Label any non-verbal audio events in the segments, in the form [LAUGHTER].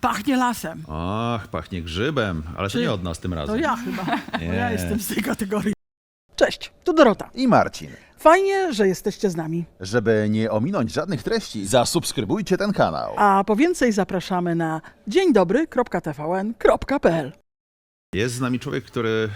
Pachnie lasem. Ach, pachnie grzybem, ale to Czy- nie od nas tym razem. To ja chyba. Bo ja Nie. jestem z tej kategorii. Cześć, tu Dorota. i Marcin. Fajnie, że jesteście z nami. Żeby nie ominąć żadnych treści, zasubskrybujcie ten kanał. A po więcej zapraszamy na dzień dobry.tvn.pl. Jest z nami człowiek, który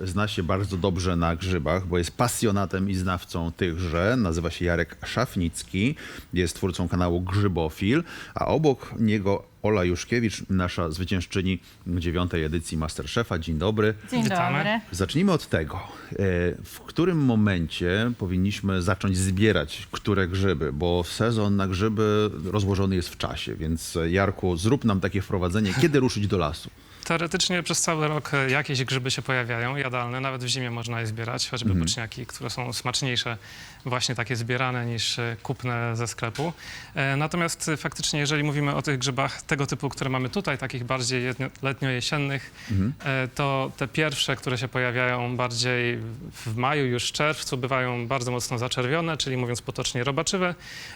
e, zna się bardzo dobrze na grzybach, bo jest pasjonatem i znawcą tychże. Nazywa się Jarek Szafnicki, jest twórcą kanału Grzybofil, a obok niego Ola Juszkiewicz, nasza zwyciężczyni dziewiątej edycji Masterchefa. Dzień dobry. Dzień dobry. Zacznijmy od tego, e, w którym momencie powinniśmy zacząć zbierać które grzyby, bo sezon na grzyby rozłożony jest w czasie, więc e, Jarku, zrób nam takie wprowadzenie, kiedy ruszyć do lasu. Teoretycznie przez cały rok e, jakieś grzyby się pojawiają, jadalne, nawet w zimie można je zbierać, choćby Mhm. boczniaki, które są smaczniejsze, właśnie takie zbierane niż e, kupne ze sklepu. E, Natomiast faktycznie, jeżeli mówimy o tych grzybach tego typu, które mamy tutaj, takich bardziej letnio-jesiennych, Mhm. to te pierwsze, które się pojawiają bardziej w maju, już w czerwcu, bywają bardzo mocno zaczerwione, czyli mówiąc potocznie robaczywe.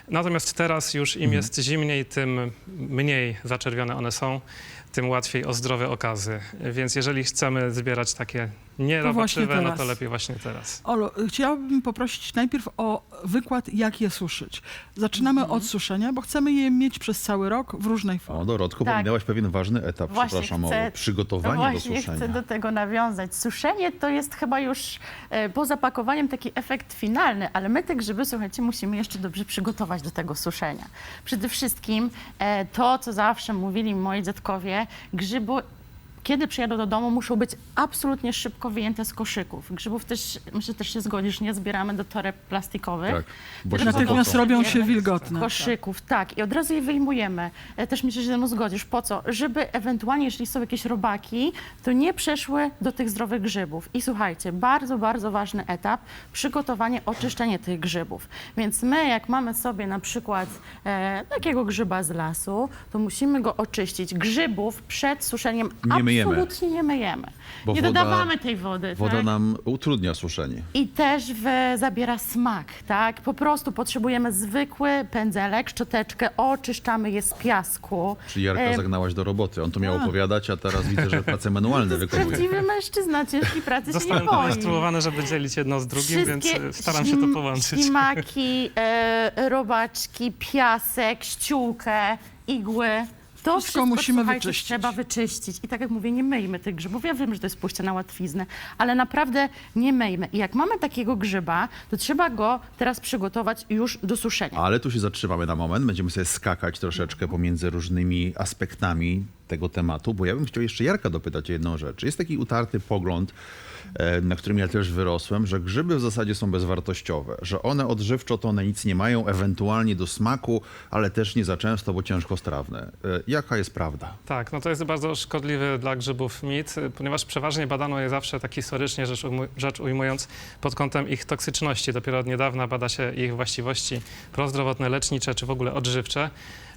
Natomiast teraz już im Mhm. jest zimniej, tym mniej zaczerwione one są, tym łatwiej o zdrowe okazy. Więc jeżeli chcemy zbierać takie To właśnie nierobaczywe, no teraz. to lepiej właśnie teraz. Olo, chciałabym poprosić najpierw o wykład, jak je suszyć. Zaczynamy Mhm. od suszenia, bo chcemy je mieć przez cały rok w różnej formie. O, Dorotko, Tak. pominęłaś pewien ważny etap, Właśnie przepraszam chcę- o przygotowanie no właśnie do suszenia. chcę do tego nawiązać. Suszenie to jest chyba już e, po zapakowaniem taki efekt finalny, ale my te grzyby, słuchajcie, musimy jeszcze dobrze przygotować do tego suszenia. Przede wszystkim e, to, co zawsze mówili moi dziadkowie, grzyby kiedy przyjadą do domu, muszą być absolutnie szybko wyjęte z koszyków. Grzybów też, myślę, też się zgodzisz, nie zbieramy do toreb plastikowych. Tak, bo się Natychmiast robią się wilgotne. Koszyków, tak. I od razu je wyjmujemy. E, Też myślę, że mną zgodzisz. Po co? Żeby ewentualnie, jeśli są jakieś robaki, to nie przeszły do tych zdrowych grzybów. I słuchajcie, bardzo, bardzo ważny etap, przygotowanie, oczyszczenie tych grzybów. Więc my, jak mamy sobie na przykład e, takiego grzyba z lasu, to musimy go oczyścić. Grzybów przed suszeniem Nie myjemy. absolutnie nie myjemy. Bo nie woda- dodawamy tej wody. Woda tak? nam utrudnia suszenie. I też w, zabiera smak, tak? Po prostu potrzebujemy zwykły pędzelek, szczoteczkę, oczyszczamy je z piasku. Czyli Jarka E, zagnęłaś do roboty. On to miał opowiadać, a teraz widzę, że prace manualne [LAUGHS] wykonuje. prawdziwy mężczyzna, ciężkiej pracy się nie Zostałem boi. konstruowany, żeby dzielić jedno z drugim, więc e, staram się to ślim- połączyć. Ślimaki, e, robaczki, piasek, ściółkę, igły. To Wszystko wszystko, musimy słuchajcie, wyczyścić. trzeba wyczyścić. I tak jak mówię, nie myjmy tych grzybów. Ja wiem, że to jest pójście na łatwiznę, ale naprawdę nie myjmy. I jak mamy takiego grzyba, to trzeba go teraz przygotować już do suszenia. Ale tu się zatrzymamy na moment. Będziemy sobie skakać troszeczkę pomiędzy różnymi aspektami tego tematu, bo ja bym chciał jeszcze Jarka dopytać o jedną rzecz. Jest taki utarty pogląd, e, na którym ja też wyrosłem, że grzyby w zasadzie są bezwartościowe, że one odżywczo to one nic nie mają, ewentualnie do smaku, ale też nie za często, bo ciężkostrawne. E, Jaka jest prawda? Tak, no to jest bardzo szkodliwy dla grzybów mit, ponieważ przeważnie badano je zawsze tak historycznie rzecz, rzecz ujmując pod kątem ich toksyczności. Dopiero od niedawna bada się ich właściwości prozdrowotne, lecznicze czy w ogóle odżywcze.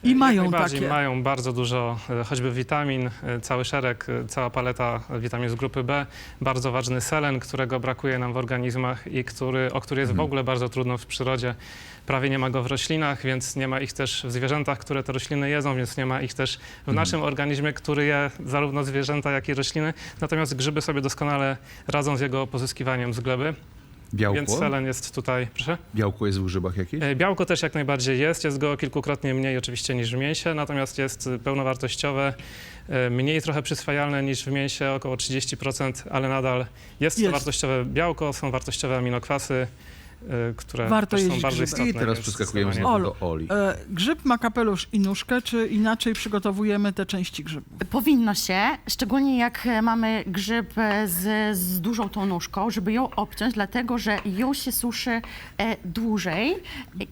I mają najbardziej takie. Mają bardzo dużo e, choćby witamin, e, cały szereg, e, cała paleta witamin z grupy B, bardzo ważny selen, którego brakuje nam w organizmach i który, o który jest w ogóle bardzo trudno w przyrodzie. Prawie nie ma go w roślinach, więc nie ma ich też w zwierzętach, które te rośliny jedzą, więc nie ma ich też w naszym organizmie, który je zarówno zwierzęta, jak i rośliny. Natomiast grzyby sobie doskonale radzą z jego pozyskiwaniem z gleby, więc Białko? selen jest tutaj, proszę. Białko jest w grzybach jakieś? E, Białko też jak najbardziej jest, jest go kilkukrotnie mniej oczywiście niż w mięsie, natomiast jest pełnowartościowe, e, mniej trochę przyswajalne niż w mięsie, około 30%, ale nadal jest, Jest. to wartościowe białko, są wartościowe aminokwasy, które Warto są jeść bardzo istotne. I teraz przeskakujemy znowu do Oli. E, grzyb ma kapelusz i nóżkę, czy inaczej przygotowujemy te części grzybu? Powinno się, szczególnie jak e, mamy grzyb e, z, z dużą tą nóżką, żeby ją obciąć, dlatego że ją się suszy e, dłużej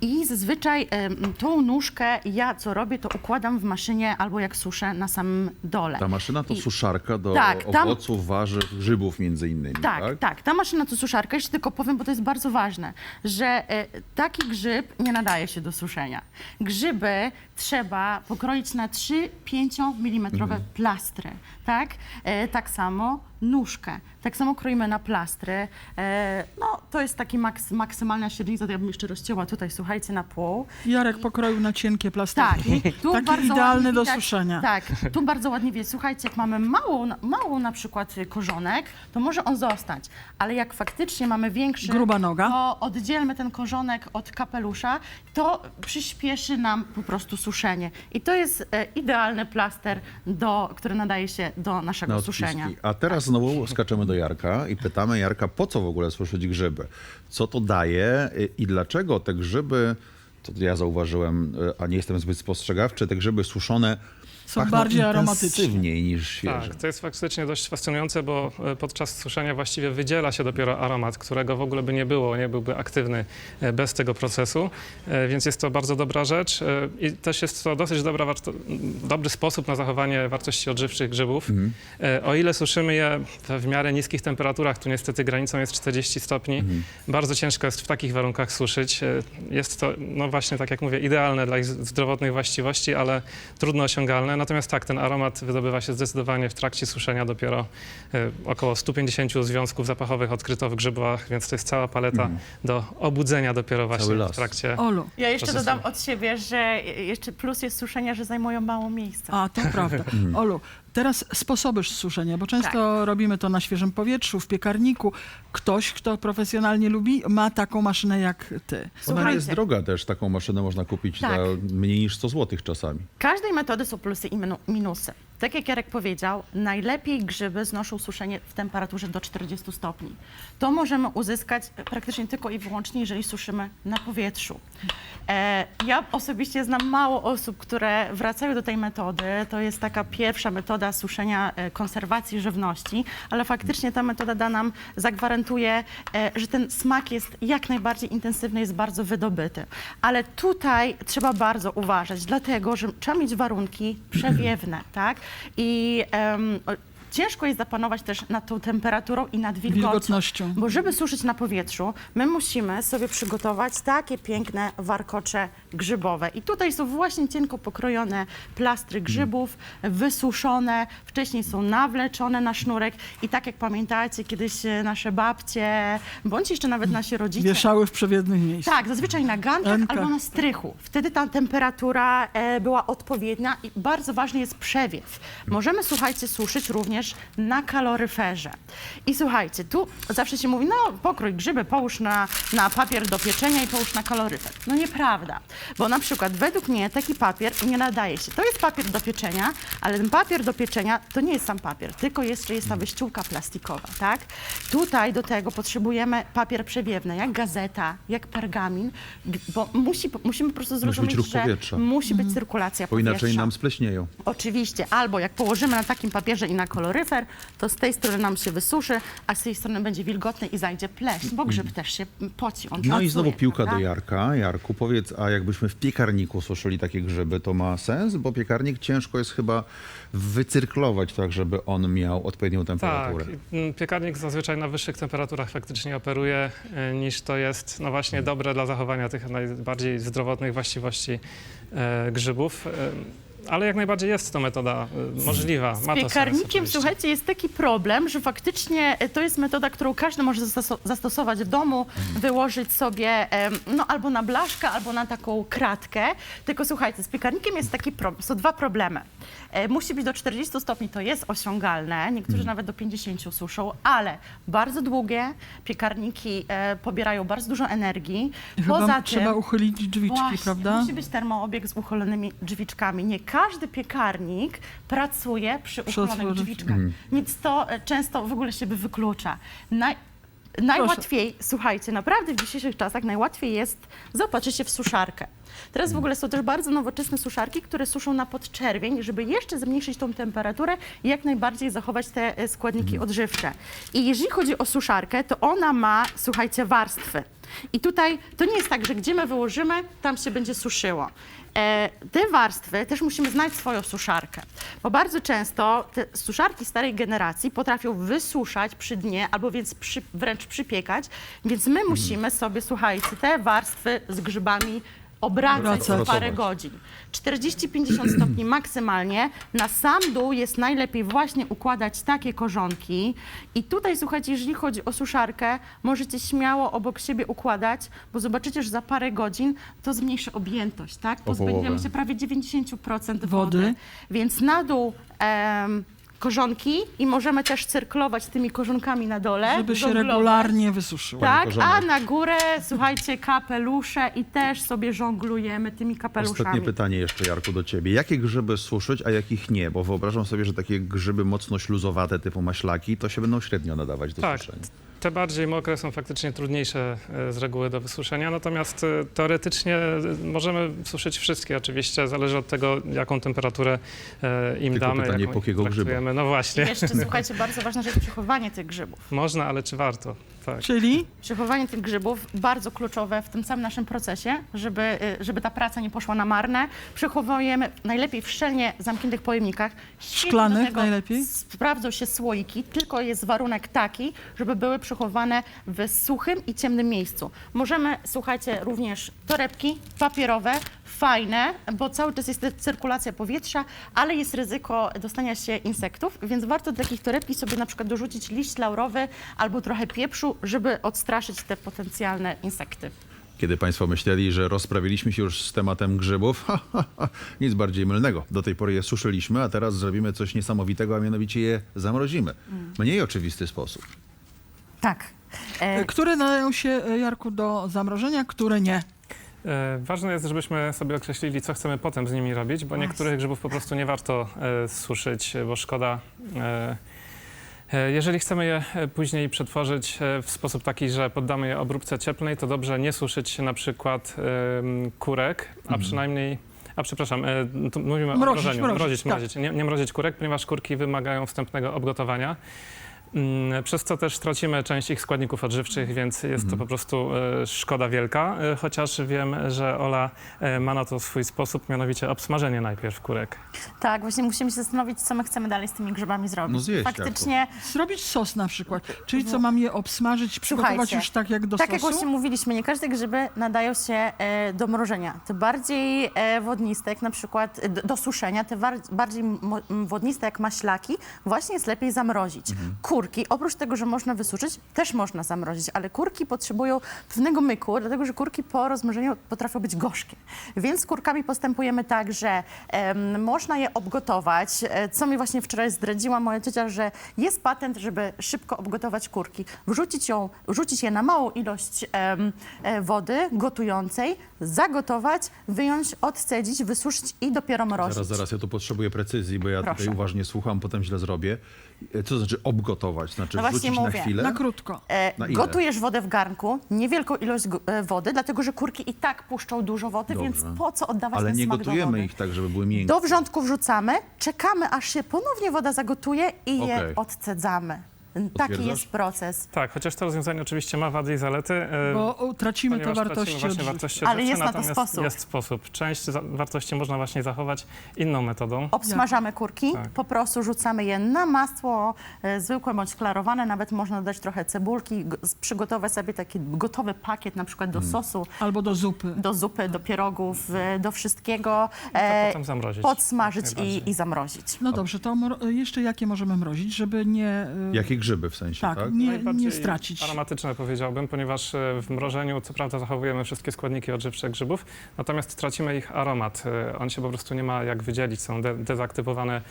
i zazwyczaj e, tą nóżkę ja co robię, to układam w maszynie albo jak suszę na samym dole. Ta maszyna to I- suszarka do Tak, tam- owoców, warzyw, grzybów między innymi, Tak, tak? tak, Ta maszyna to suszarka, jeszcze tylko powiem, bo to jest bardzo ważne, że e, taki grzyb nie nadaje się do suszenia. Grzyby trzeba pokroić na 3-5 mm Mhm. plastry, tak? E, tak samo nóżkę. Tak samo kroimy na plastry. E, no, to jest taki maks, maksymalna średnica, to ja bym jeszcze rozcięła tutaj, słuchajcie, na pół. Jarek pokroił na cienkie Tak, plastiki. i [LAUGHS] tu Taki idealny do widać- suszenia. Tak, tu bardzo ładnie widać. Słuchajcie, jak mamy małą, małą na przykład korzonek, to może on zostać, ale jak faktycznie mamy większy, Gruba noga. to oddzielmy ten korzonek od kapelusza, to przyspieszy nam po prostu suszenie. I to jest e, idealny plaster, do, który nadaje się do naszego na suszenia. A teraz znowu skaczemy do Jarka i pytamy Jarka, po co w ogóle suszyć grzyby? Co to daje i dlaczego te grzyby, to ja zauważyłem, y, a nie jestem zbyt spostrzegawczy, te grzyby suszone Są pachną bardziej aromatyczne. niż świeże. Tak, to jest faktycznie dość fascynujące, bo e, podczas suszenia właściwie wydziela się dopiero aromat, którego w ogóle by nie było, nie byłby aktywny e, bez tego procesu, E, więc jest to bardzo dobra rzecz i też jest to dosyć dobra, dobry sposób na zachowanie wartości odżywczych grzybów. E, O ile suszymy je w- w miarę niskich temperaturach, tu niestety granicą jest 40 stopni, bardzo ciężko jest w takich warunkach suszyć. Jest to, no właśnie, tak jak mówię, idealne dla ich zdrowotnych właściwości, ale trudno osiągalne. Natomiast tak, ten aromat wydobywa się zdecydowanie w trakcie suszenia dopiero e, około 150 związków zapachowych odkryto w grzybach, więc to jest cała paleta do obudzenia dopiero właśnie w trakcie. Olu, Ja jeszcze procesu. dodam od siebie, że jeszcze plus jest suszenia, że zajmują mało miejsca. a to prawda. [LAUGHS] Olu, teraz sposoby suszenia, bo często Tak. robimy to na świeżym powietrzu, w piekarniku. Ktoś, kto profesjonalnie lubi, ma taką maszynę jak ty. Ona Słuchajcie. jest droga też, taką maszynę można kupić Tak. za mniej niż 100 zł czasami. Każdej metody są plusy i minu- minusy. Tak jak Jarek powiedział, najlepiej grzyby znoszą suszenie w temperaturze do 40 stopni. To możemy uzyskać praktycznie tylko i wyłącznie, jeżeli suszymy na powietrzu. E, ja osobiście znam mało osób, które wracają do tej metody. To jest taka pierwsza metoda suszenia e, konserwacji żywności, ale faktycznie ta metoda da nam, zagwarantuje, e, że ten smak jest jak najbardziej intensywny, jest bardzo wydobyty. Ale tutaj trzeba bardzo uważać, dlatego że trzeba mieć warunki przewiewne, tak? I o- ciężko jest zapanować też nad tą temperaturą i nad wilgotnością. Wilgotnością. Bo żeby suszyć na powietrzu, my musimy sobie przygotować takie piękne warkocze grzybowe. I tutaj są właśnie cienko pokrojone plastry grzybów, wysuszone, wcześniej są nawleczone na sznurek i tak jak pamiętacie, kiedyś e, nasze babcie, bądź jeszcze nawet nasi rodzice... Wieszały w przewiewnych miejscach. Tak, zazwyczaj na gankach Gankach. albo na strychu. Wtedy ta temperatura e, była odpowiednia i bardzo ważny jest przewiew. Możemy, słuchajcie, suszyć również na kaloryferze. I słuchajcie, tu zawsze się mówi, no pokrój grzyby, połóż na, na papier do pieczenia i połóż na kaloryfer. No nieprawda, bo na przykład według mnie taki papier nie nadaje się. To jest papier do pieczenia, ale ten papier do pieczenia to nie jest sam papier, tylko jeszcze jest ta wyściółka plastikowa, tak? Tutaj do tego potrzebujemy papier przewiewny, jak gazeta, jak pergamin, bo musi, musimy po prostu zrozumieć, ruch że powietrza. musi być cyrkulacja Bo powietrza. inaczej nam spleśnieją. Oczywiście, albo jak położymy na takim papierze i na koloryfer, to z tej strony nam się wysuszy, a z tej strony będzie wilgotny i zajdzie pleśń, bo grzyb też się poci, on No i znowu piłka prawda? do Jarka. Jarku, powiedz, a jakbyśmy w piekarniku suszyli takie grzyby, to ma sens? Bo piekarnik ciężko jest chyba wycyrklować tak, żeby on miał odpowiednią Tak, temperaturę. i, mm, piekarnik zazwyczaj na wyższych temperaturach faktycznie operuje, e, niż to jest no właśnie dobre dla zachowania tych najbardziej zdrowotnych właściwości e, grzybów. Ale jak najbardziej jest to metoda e, możliwa. Z Ma to sens, piekarnikiem, oczywiście. słuchajcie, jest taki problem, że faktycznie e, to jest metoda, którą każdy może zasto- zastosować w domu, wyłożyć sobie em, no, albo na blaszkę, albo na taką kratkę. Tylko słuchajcie, z piekarnikiem jest taki problem, są dwa problemy. E, musi być do 40 stopni, to jest osiągalne, niektórzy nawet do 50 suszą, ale bardzo długie piekarniki e, pobierają bardzo dużo energii. I Chyba Poza tym, trzeba uchylić drzwiczki, Właśnie, prawda? Musi być termoobieg z uchylonymi drzwiczkami. Nie każdy piekarnik pracuje przy uchylonych otworze- drzwiczkach, więc to e, często w ogóle się by wyklucza. Naj, najłatwiej, słuchajcie, naprawdę w dzisiejszych czasach najłatwiej jest zaopatrzyć się w suszarkę. Teraz w ogóle są też bardzo nowoczesne suszarki, które suszą na podczerwień, żeby jeszcze zmniejszyć tą temperaturę i jak najbardziej zachować te e, składniki odżywcze. I jeżeli chodzi o suszarkę, to ona ma, słuchajcie, warstwy. I tutaj to nie jest tak, że gdzie my wyłożymy, tam się będzie suszyło. E, te warstwy też musimy znać swoją suszarkę, bo bardzo często te suszarki starej generacji potrafią wysuszać przy dnie albo więc przy, wręcz przypiekać, więc my musimy sobie, słuchajcie, te warstwy z grzybami obracać Obracać. co parę godzin. 40-50 stopni maksymalnie. Na sam dół jest najlepiej właśnie układać takie korzonki. I tutaj, słuchajcie, jeżeli chodzi o suszarkę, możecie śmiało obok siebie układać, bo zobaczycie, że za parę godzin to zmniejszy objętość, tak? Pozbędziemy połowę. się prawie 90% wody. Wody. Więc na dół em, korzonki i możemy też cyrklować tymi korzonkami na dole. Żeby się żonglować. regularnie wysuszyło. Tak, a na górę, słuchajcie, kapelusze i też sobie żonglujemy tymi kapeluszami. Ostatnie pytanie jeszcze, Jarku, do ciebie. Jakie grzyby suszyć, a jakich nie? Bo wyobrażam sobie, że takie grzyby mocno śluzowate, typu maślaki, to się będą średnio nadawać do Tak. suszenia. Te bardziej mokre są faktycznie trudniejsze e, z reguły do wysuszenia, natomiast e, teoretycznie e, możemy suszyć wszystkie. Oczywiście zależy od tego, jaką temperaturę im Tylko damy. pytanie, jaką po jakiego grzyba? No I właśnie, jeszcze, słuchajcie, [LAUGHS] bardzo ważna rzecz, przechowanie tych grzybów. można, ale czy warto? Tak. Czyli Przechowanie tych grzybów bardzo kluczowe w tym całym naszym procesie, żeby, y, żeby ta praca nie poszła na marne. Przechowujemy najlepiej w szczelnie zamkniętych pojemnikach. Świetnie Szklanych do tego najlepiej? Sprawdzą się słoiki, tylko jest warunek taki, żeby były przechowane w suchym i ciemnym miejscu. Możemy, słuchajcie, również torebki papierowe, fajne, bo cały czas jest cyrkulacja powietrza, ale jest ryzyko dostania się insektów, więc warto do takich torebki sobie na przykład dorzucić liść laurowy albo trochę pieprzu, żeby odstraszyć te potencjalne insekty. Kiedy Państwo myśleli, że rozprawiliśmy się już z tematem grzybów, [LAUGHS] ha, ha, ha, nic bardziej mylnego. Do tej pory je suszyliśmy, a teraz zrobimy coś niesamowitego, a mianowicie je zamrozimy. Mniej oczywisty sposób. Tak. e, które nadają się, e, Jarku, do zamrożenia, które nie. E, Ważne jest, żebyśmy sobie określili, co chcemy potem z nimi robić, bo niektórych grzybów po prostu nie warto e, suszyć, bo szkoda. E, e, jeżeli chcemy je później przetworzyć e, w sposób taki, że poddamy je obróbce cieplnej, to dobrze nie suszyć na przykład kurek, a przynajmniej. A przepraszam, e, tu mówimy Mrozić, o mrożeniu. mrozić, mrozić, tak. mrozić. Nie, nie mrozić kurek, ponieważ kurki wymagają wstępnego obgotowania. Mm, Przez co też tracimy część ich składników odżywczych, więc jest to po prostu e, szkoda wielka. E, chociaż wiem, że Ola e, ma na to swój sposób, mianowicie obsmażenie najpierw kurek. Tak, właśnie musimy się zastanowić, co my chcemy dalej z tymi grzybami zrobić. No zjeść, Faktycznie, Zrobić sos na przykład. Czyli co, mam je obsmażyć, przygotować Słuchajcie, już tak jak do tak jak sosu? właśnie mówiliśmy, nie każde grzyby nadają się e, do mrożenia. Te bardziej e, wodniste, jak na przykład e, do, do suszenia, te war, bardziej mo, m, wodniste jak maślaki, właśnie jest lepiej zamrozić. Kurki, oprócz tego, że można wysuszyć, też można zamrozić, ale kurki potrzebują pewnego myku, dlatego że kurki po rozmrożeniu potrafią być gorzkie. Więc z kurkami postępujemy tak, że em, można je obgotować, e, co mi właśnie wczoraj zdradziła moja ciocia, że jest patent, żeby szybko obgotować kurki. Wrzucić, ją, wrzucić je na małą ilość em, e, wody gotującej, zagotować, wyjąć, odcedzić, wysuszyć i dopiero mrozić. Zaraz, zaraz, ja tu potrzebuję precyzji, bo ja Proszę. tutaj uważnie słucham, potem źle zrobię. E, Co to znaczy obgotować? Znaczy No właśnie wrzucić na mówię. chwilę? Na krótko. E, Na ile? gotujesz wodę w garnku, niewielką ilość e, wody, dlatego że kurki i tak puszczą dużo wody, Dobrze. więc po co oddawać Ale ten nie smak do gotujemy wody? ich tak, żeby były miękkie. Do wrzątku wrzucamy, czekamy aż się ponownie woda zagotuje i je Okej. odcedzamy. Taki Potwierdzasz? jest proces. Tak, chociaż to rozwiązanie oczywiście ma wady i zalety. e, Bo o, tracimy te ponieważ wartości tracimy właśnie odżywcze. wartości Ale odżywcze, jest na to natomiast sposób. Jest sposób. Część za- wartości można właśnie zachować inną metodą. Obsmażamy kurki, Tak. po prostu rzucamy je na masło e, zwykłe bądź klarowane, nawet można dodać trochę cebulki, g- z- przygotować sobie taki gotowy pakiet na przykład Mm. do sosu, Albo do zupy. do zupy, do pierogów, e, do wszystkiego. to e, potem zamrozić. Podsmażyć najbardziej. i, i zamrozić. No dobrze, to mro- jeszcze jakie możemy mrozić, żeby nie... y, Grzyby w sensie, Tak, tak? nie, nie stracić. Aromatyczne powiedziałbym, ponieważ e, w mrożeniu co prawda zachowujemy wszystkie składniki odżywcze grzybów, natomiast tracimy ich aromat. E, On się po prostu nie ma jak wydzielić, są de dezaktywowane.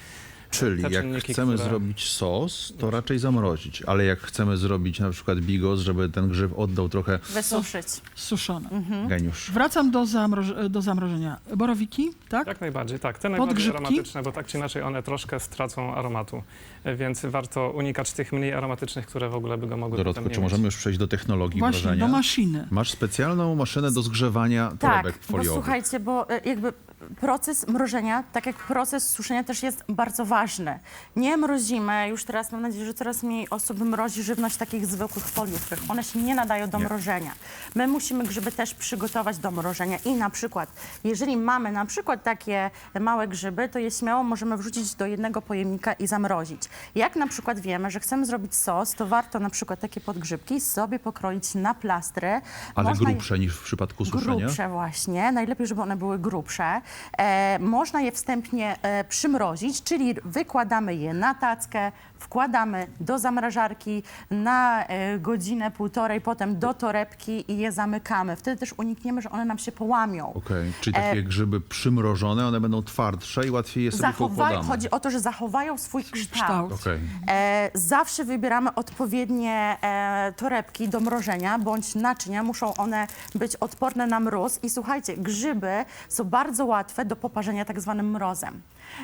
Czyli jak czynniki, chcemy które- zrobić sos, to raczej zamrozić. Ale jak chcemy zrobić na przykład bigos, żeby ten grzyb oddał trochę Wysuszyć. Suszone. Mhm. geniusz. Wracam do, zamroż- do zamrożenia. Borowiki, tak? Jak najbardziej, tak. Te najbardziej Podgrzybki? aromatyczne, bo tak czy inaczej one troszkę stracą aromatu, E, więc warto unikać tych mniej aromatycznych, które w ogóle by go mogły Dorotko, potem nie czy mieć. możemy już przejść do technologii Właśnie, mrożenia? do maszyny. Masz specjalną maszynę do zgrzewania Tak, torebek bo foliowych. słuchajcie, bo e, jakby proces mrożenia, tak jak proces suszenia też jest bardzo ważny. Nie mrozimy, już teraz mam nadzieję, że coraz mniej osób mrozi żywność takich zwykłych foliówkach. One się nie nadają do Nie. mrożenia. My musimy grzyby też przygotować do mrożenia i na przykład, jeżeli mamy na przykład takie małe grzyby, to je śmiało możemy wrzucić do jednego pojemnika i zamrozić. Jak na przykład wiemy, że chcemy zrobić sos, to warto na przykład takie podgrzybki sobie pokroić na plastry. Ale Można grubsze niż w przypadku suszenia? Grubsze właśnie, najlepiej, żeby one były grubsze. E, można je wstępnie e, przymrozić, czyli wykładamy je na tackę, wkładamy do zamrażarki na e, godzinę, półtorej, potem do torebki i je zamykamy. Wtedy też unikniemy, że one nam się połamią. Okej, czyli E, takie grzyby przymrożone, one będą twardsze i łatwiej je sobie poukładamy. chodzi o to, że zachowają swój kształt. Okej. E, zawsze wybieramy odpowiednie e, torebki do mrożenia bądź naczynia. Muszą one być odporne na mróz. I słuchajcie, grzyby są bardzo łatwe do poparzenia tak zwanym mrozem.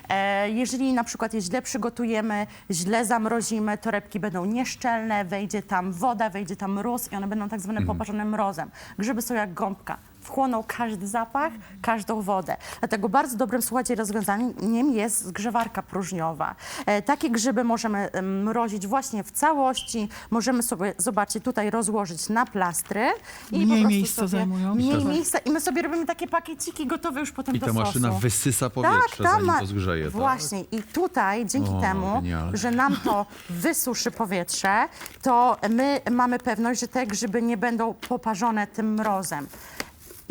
E, jeżeli na przykład je źle przygotujemy, źle zamrozimy, torebki będą nieszczelne, wejdzie tam woda, wejdzie tam mróz i one będą tak zwane poparzone mrozem. Grzyby są jak gąbka. Wchłoną każdy zapach, każdą wodę. Dlatego bardzo dobrym, słuchajcie, rozwiązaniem jest zgrzewarka próżniowa. E, takie grzyby możemy em, mrozić właśnie w całości. Możemy sobie, zobaczcie, tutaj rozłożyć na plastry. I Mniej po prostu miejsca sobie, zajmują. Mniej Tak. miejsca i my sobie robimy takie pakieciki gotowe już potem I do ta maszyna wysysa powietrze, zanim ma- to zgrzeje, tak? Właśnie. I tutaj dzięki O, temu, genialne. że nam to [LAUGHS] wysuszy powietrze, to my mamy pewność, że te grzyby nie będą poparzone tym mrozem.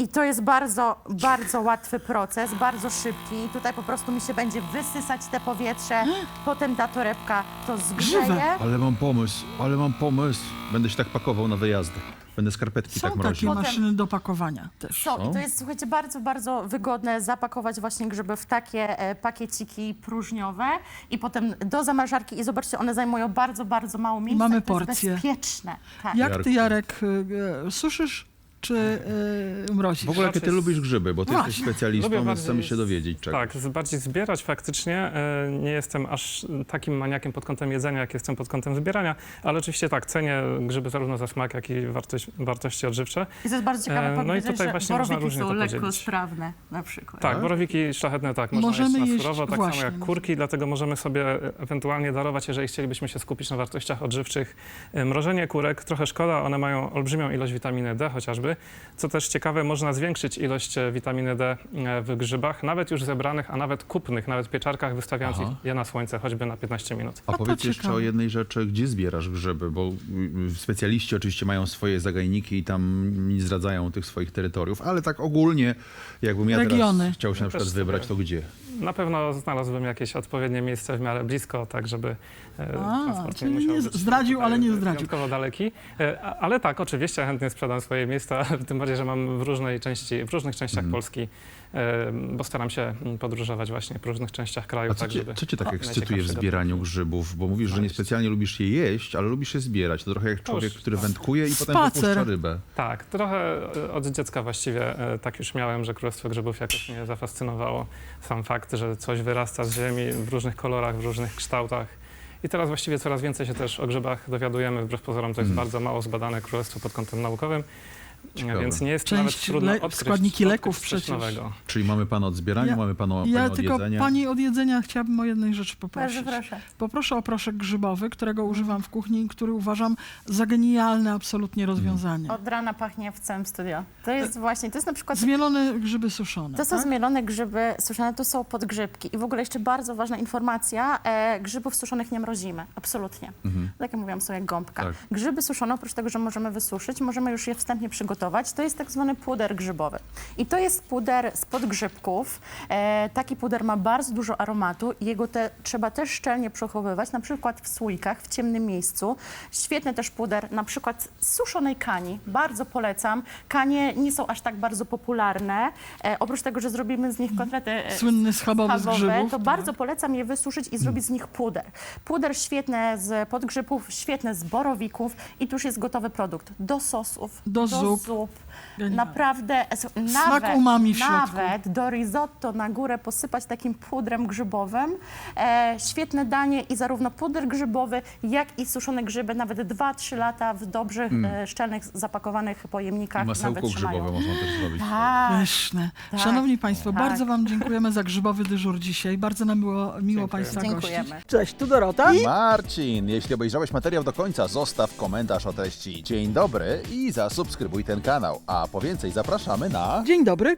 I to jest bardzo, bardzo łatwy proces, bardzo szybki. I tutaj po prostu mi się będzie wysysać te powietrze, [GASPS] potem ta torebka to zgrzeje. Ale mam pomysł, ale mam pomysł. Będę się tak pakował na wyjazdy. Będę skarpetki Są tak takie mroził. Maszyny do pakowania też. Są. I to jest, słuchajcie, bardzo, bardzo wygodne zapakować właśnie grzyby w takie e, pakieciki próżniowe i potem do zamrażarki i zobaczcie, one zajmują bardzo, bardzo mało miejsca. Mamy i to jest porcje. bezpieczne. Tak. Jak Jarku. ty, Jarek, y, y, suszysz czy y, mrozisz? W ogóle jakie ty Raczej- lubisz grzyby, bo ty Właśnie. jesteś specjalistą, więc bardziej chcemy się z- dowiedzieć czegoś. Tak, z- bardziej zbierać faktycznie. e, Nie jestem aż takim maniakiem pod kątem jedzenia, jak jestem pod kątem zbierania, ale oczywiście tak, cenię grzyby zarówno za smak, jak i wartość, wartości odżywcze. I to jest bardzo ciekawe E, no i tutaj że właśnie można borowiki różnie są to lekko podzielić. sprawne na przykład. Tak, Tak? borowiki szlachetne tak, można Możemy jeść na jeść- surowo, tak właśnie, samo jak kurki, dlatego możemy sobie e, ewentualnie darować, jeżeli chcielibyśmy się skupić na wartościach odżywczych. e, Mrożenie kurek, trochę szkoda, one mają olbrzymią ilość witaminy D chociażby. Co też ciekawe, można zwiększyć ilość e, witaminy D e, w grzybach, nawet już zebranych, a nawet kupnych, nawet w pieczarkach, wystawiając Aha. je na słońce, choćby na 15 minut. A to powiedz jeszcze ciekawe. o jednej rzeczy, gdzie zbierasz grzyby, bo y, specjaliści oczywiście mają swoje zagajniki i tam nie zdradzają tych swoich terytoriów, ale tak ogólnie, jakbym ja Regiony. teraz chciał się na Też przykład wybrać, to gdzie? Na pewno znalazłbym jakieś odpowiednie miejsce w miarę blisko, tak żeby e, A, transport czyli musiał nie być zdradził, ale nie zdradził. Daleki. Ale tak, oczywiście chętnie sprzedam swoje miejsca, [LAUGHS] tym bardziej, że mam w różnej części, w różnych częściach Mhm. Polski, e, bo staram się mm, podróżować właśnie w różnych częściach kraju, A co tak cię, żeby co cię tak o, ekscytuje w zbieraniu grzybów? Bo mówisz, że nie znaleźć. specjalnie lubisz je jeść, ale lubisz je zbierać. To trochę jak człowiek, który wędkuje i potem Spacer. wypuszcza rybę. Tak, trochę e, od dziecka właściwie e, tak już miałem, że Królestwo Grzybów jakoś mnie zafascynowało. Sam fakt, że coś wyrasta z ziemi w różnych kolorach, w różnych kształtach. I teraz właściwie coraz więcej się też o grzybach dowiadujemy. Wbrew pozorom to jest Mhm. bardzo mało zbadane królestwo pod kątem naukowym, Ciekawe. więc nie jest Część nawet trudno le- odkryć, składniki leków przecież. nowego. Czyli mamy pana od zbierania, Ja- mamy pana, Ja pana od tylko jedzenia. pani od jedzenia chciałabym o jednej rzeczy poprosić. Bardzo proszę. Poproszę o proszek grzybowy, którego używam w kuchni i który uważam za genialne absolutnie rozwiązanie. Od rana pachnie w całym studio. To jest właśnie, to jest na przykład Zmielone grzyby suszone. To są tak? zmielone grzyby suszone, to są podgrzybki. I w ogóle jeszcze bardzo ważna informacja, e, grzybów suszonych nie mrozimy, absolutnie. Mhm. Tak jak mówiłam, są jak gąbka. Tak. Grzyby suszone, oprócz tego, że możemy wysuszyć, możemy już je wstępnie przygotować. To jest tak zwany puder grzybowy. I to jest puder z podgrzybków. E, taki puder ma bardzo dużo aromatu i jego te, trzeba też szczelnie przechowywać, na przykład w słoikach, w ciemnym miejscu. Świetny też puder, na przykład z suszonej kani. Bardzo polecam. Kanie nie są aż tak bardzo popularne. E, oprócz tego, że zrobimy z nich kotlety e, Słynny schabowy z schabowe, grzybów. to bardzo polecam je wysuszyć i zrobić z nich puder. Puder świetne z podgrzybów, świetne z borowików i tu już jest gotowy produkt. Do sosów, Do zup. Zup Genialne. Naprawdę, s- Smak nawet, umami w środku. nawet do risotto na górę posypać takim pudrem grzybowym. E, świetne danie i zarówno puder grzybowy, jak i suszone grzyby, nawet 2-3 lata w dobrze e, szczelnych, zapakowanych pojemnikach Masełko nawet trzymają. grzybowe można też zrobić. Tak. Pyszne. Tak. Szanowni Państwo, Tak. bardzo Wam [LAUGHS] dziękujemy za grzybowy dyżur dzisiaj. Bardzo nam było miło Państwa gościć. Dziękujemy. Cześć, tu Dorota. Marcin, jeśli obejrzałeś materiał do końca, zostaw komentarz o treści. Dzień dobry i zasubskrybuj ten kanał. A po więcej zapraszamy na... Dzień dobry,